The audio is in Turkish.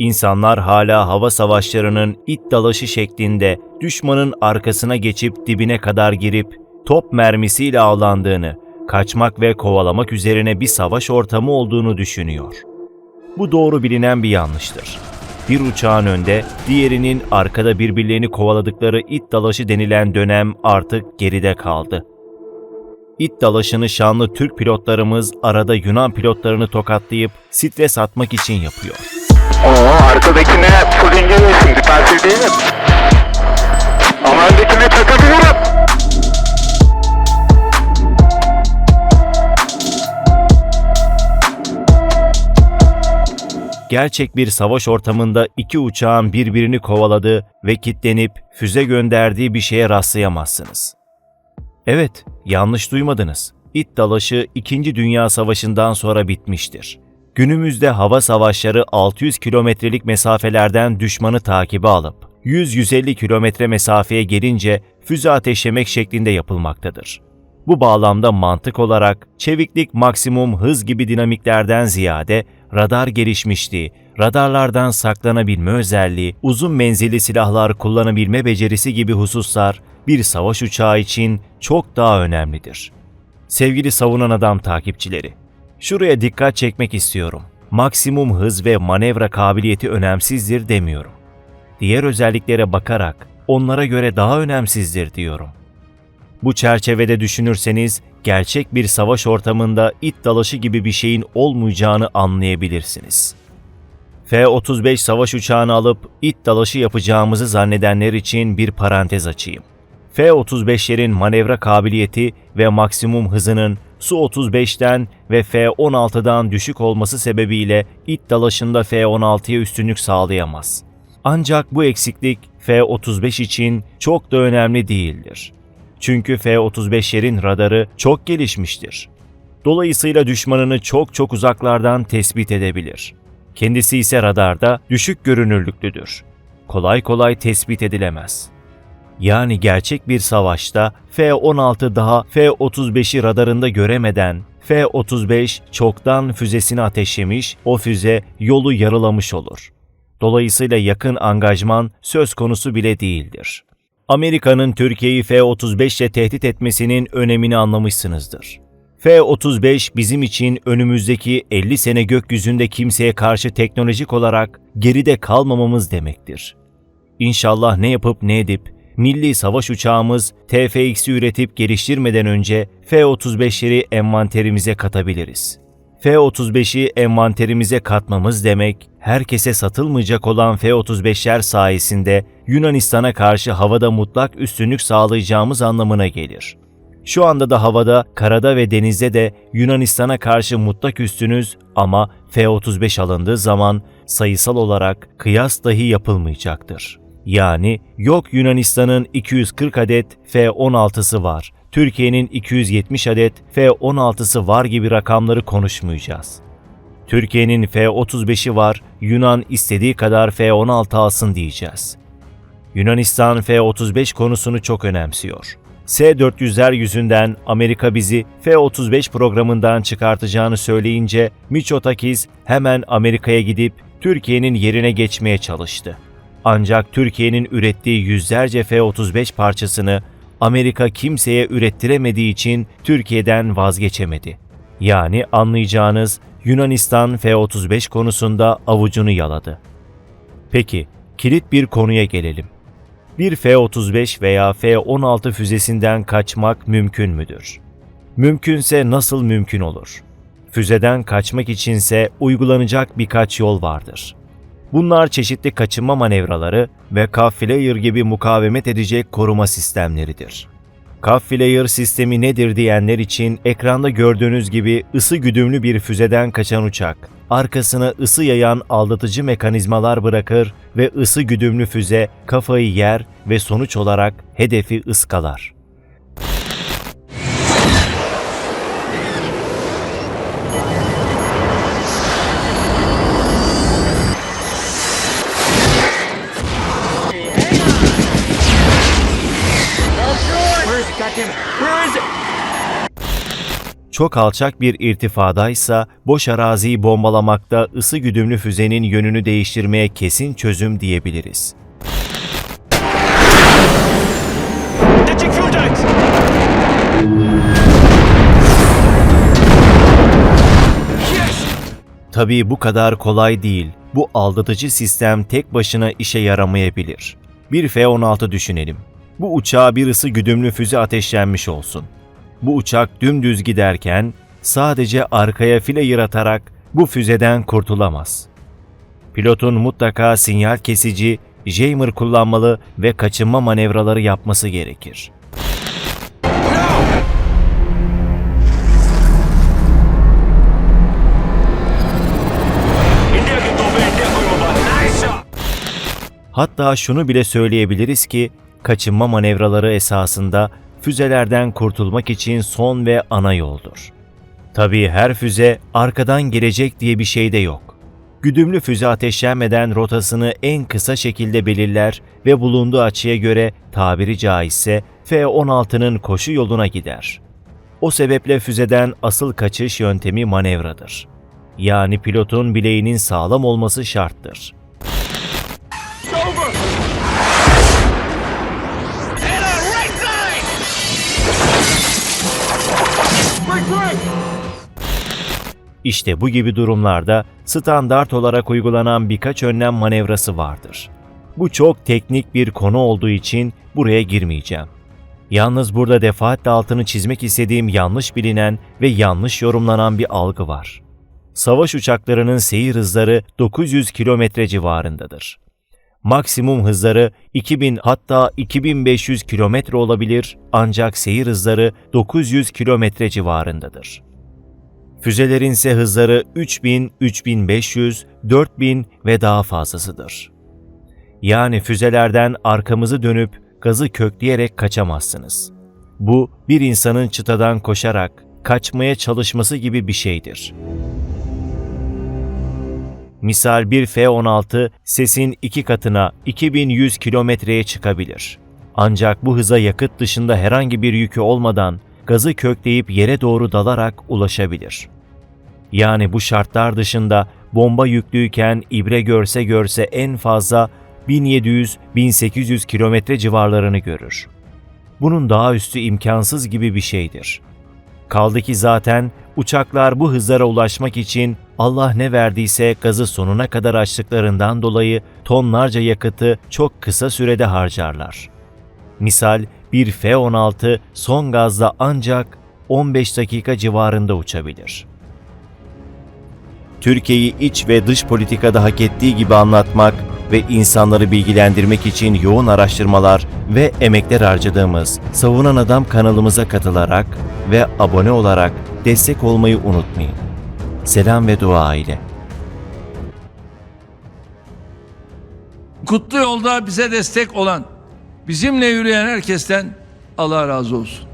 İnsanlar hala hava savaşlarının it dalaşı şeklinde düşmanın arkasına geçip dibine kadar girip top mermisiyle avlandığını, kaçmak ve kovalamak üzerine bir savaş ortamı olduğunu düşünüyor. Bu doğru bilinen bir yanlıştır. Bir uçağın önde, diğerinin arkada birbirlerini kovaladıkları it dalaşı denilen dönem artık geride kaldı. İt dalaşını şanlı Türk pilotlarımız arada Yunan pilotlarını tokatlayıp stres atmak için yapıyor. Oo arkadakine full inceliyorsun dikkatli değilim. Ama öndekine takabilirim. Gerçek bir savaş ortamında iki uçağın birbirini kovaladığı ve kitlenip füze gönderdiği bir şeye rastlayamazsınız. Evet, yanlış duymadınız. İt dalaşı 2. Dünya Savaşı'ndan sonra bitmiştir. Günümüzde hava savaşları 600 kilometrelik mesafelerden düşmanı takibe alıp 100-150 kilometre mesafeye gelince füze ateşlemek şeklinde yapılmaktadır. Bu bağlamda mantık olarak çeviklik maksimum hız gibi dinamiklerden ziyade radar gelişmişliği, radarlardan saklanabilme özelliği, uzun menzilli silahlar kullanabilme becerisi gibi hususlar bir savaş uçağı için çok daha önemlidir. Sevgili savunan adam takipçileri, şuraya dikkat çekmek istiyorum. Maksimum hız ve manevra kabiliyeti önemsizdir demiyorum. Diğer özelliklere bakarak onlara göre daha önemsizdir diyorum. Bu çerçevede düşünürseniz gerçek bir savaş ortamında it dalaşı gibi bir şeyin olmayacağını anlayabilirsiniz. F-35 savaş uçağını alıp it dalaşı yapacağımızı zannedenler için bir parantez açayım. F-35'lerin manevra kabiliyeti ve maksimum hızının Su-35'ten ve F-16'dan düşük olması sebebiyle it dalaşında F-16'ya üstünlük sağlayamaz. Ancak bu eksiklik F-35 için çok da önemli değildir. Çünkü F-35'lerin radarı çok gelişmiştir. Dolayısıyla düşmanını çok çok uzaklardan tespit edebilir. Kendisi ise radarda düşük görünürlüklüdür. Kolay kolay tespit edilemez. Yani gerçek bir savaşta F-16 daha F-35'i radarında göremeden F-35 çoktan füzesini ateşlemiş, o füze yolu yarılamış olur. Dolayısıyla yakın angajman söz konusu bile değildir. Amerika'nın Türkiye'yi F-35 ile tehdit etmesinin önemini anlamışsınızdır. F-35 bizim için önümüzdeki 50 sene gökyüzünde kimseye karşı teknolojik olarak geride kalmamamız demektir. İnşallah ne yapıp ne edip milli savaş uçağımız TFX'i üretip geliştirmeden önce F-35'leri envanterimize katabiliriz. F-35'i envanterimize katmamız demek, herkese satılmayacak olan F-35'ler sayesinde Yunanistan'a karşı havada mutlak üstünlük sağlayacağımız anlamına gelir. Şu anda da havada, karada ve denizde de Yunanistan'a karşı mutlak üstünüz ama F-35 alındığı zaman sayısal olarak kıyas dahi yapılmayacaktır. Yani yok Yunanistan'ın 240 adet F-16'sı var, Türkiye'nin 270 adet F-16'sı var gibi rakamları konuşmayacağız. Türkiye'nin F-35'i var, Yunan istediği kadar F-16 alsın diyeceğiz. Yunanistan F-35 konusunu çok önemsiyor. S-400'ler yüzünden Amerika bizi F-35 programından çıkartacağını söyleyince Mitsotakis hemen Amerika'ya gidip Türkiye'nin yerine geçmeye çalıştı. Ancak Türkiye'nin ürettiği yüzlerce F-35 parçasını Amerika kimseye ürettiremediği için Türkiye'den vazgeçemedi. Yani anlayacağınız Yunanistan F-35 konusunda avucunu yaladı. Peki, kilit bir konuya gelelim. Bir F-35 veya F-16 füzesinden kaçmak mümkün müdür? Mümkünse nasıl mümkün olur? Füzeden kaçmak içinse uygulanacak birkaç yol vardır. Bunlar çeşitli kaçınma manevraları ve Cav-Flayer gibi mukavemet edecek koruma sistemleridir. Cav-Flayer sistemi nedir diyenler için ekranda gördüğünüz gibi ısı güdümlü bir füzeden kaçan uçak, arkasına ısı yayan aldatıcı mekanizmalar bırakır ve ısı güdümlü füze kafayı yer ve sonuç olarak hedefi ıskalar. Çok alçak bir irtifadaysa boş araziyi bombalamakta ısı güdümlü füzenin yönünü değiştirmeye kesin çözüm diyebiliriz. Tabii bu kadar kolay değil. Bu aldatıcı sistem tek başına işe yaramayabilir. Bir F-16 düşünelim. Bu uçağa bir ısı güdümlü füze ateşlenmiş olsun. Bu uçak dümdüz giderken sadece arkaya file yıratarak bu füzeden kurtulamaz. Pilotun mutlaka sinyal kesici, jammer kullanmalı ve kaçınma manevraları yapması gerekir. Hatta şunu bile söyleyebiliriz ki kaçınma manevraları esasında füzelerden kurtulmak için son ve ana yoldur. Tabii her füze arkadan gelecek diye bir şey de yok. Güdümlü füze ateşlenmeden rotasını en kısa şekilde belirler ve bulunduğu açıya göre tabiri caizse F-16'nın koşu yoluna gider. O sebeple füzeden asıl kaçış yöntemi manevradır. Yani pilotun bileğinin sağlam olması şarttır. İşte bu gibi durumlarda standart olarak uygulanan birkaç önlem manevrası vardır. Bu çok teknik bir konu olduğu için buraya girmeyeceğim. Yalnız burada defaatle altını çizmek istediğim yanlış bilinen ve yanlış yorumlanan bir algı var. Savaş uçaklarının seyir hızları 900 kilometre civarındadır. Maksimum hızları 2000 hatta 2500 kilometre olabilir ancak seyir hızları 900 kilometre civarındadır. Füzelerin ise hızları 3000, 3500, 4000 ve daha fazlasıdır. Yani füzelerden arkamızı dönüp gazı kökleyerek kaçamazsınız. Bu bir insanın çıtadan koşarak kaçmaya çalışması gibi bir şeydir. Misal bir F-16 sesin iki katına 2100 kilometreye çıkabilir. Ancak bu hıza yakıt dışında herhangi bir yükü olmadan gazı kökleyip yere doğru dalarak ulaşabilir. Yani bu şartlar dışında bomba yüklüyken ibre görse görse en fazla 1700-1800 kilometre civarlarını görür. Bunun daha üstü imkansız gibi bir şeydir. Kaldı ki zaten uçaklar bu hızlara ulaşmak için Allah ne verdiyse gazı sonuna kadar açtıklarından dolayı tonlarca yakıtı çok kısa sürede harcarlar. Misal bir F-16 son gazda ancak 15 dakika civarında uçabilir. Türkiye'yi iç ve dış politikada hak ettiği gibi anlatmak ve insanları bilgilendirmek için yoğun araştırmalar ve emekler harcadığımız Savunan Adam kanalımıza katılarak ve abone olarak destek olmayı unutmayın. Selam ve dua ile. Kutlu yolda bize destek olan, bizimle yürüyen herkesten Allah razı olsun.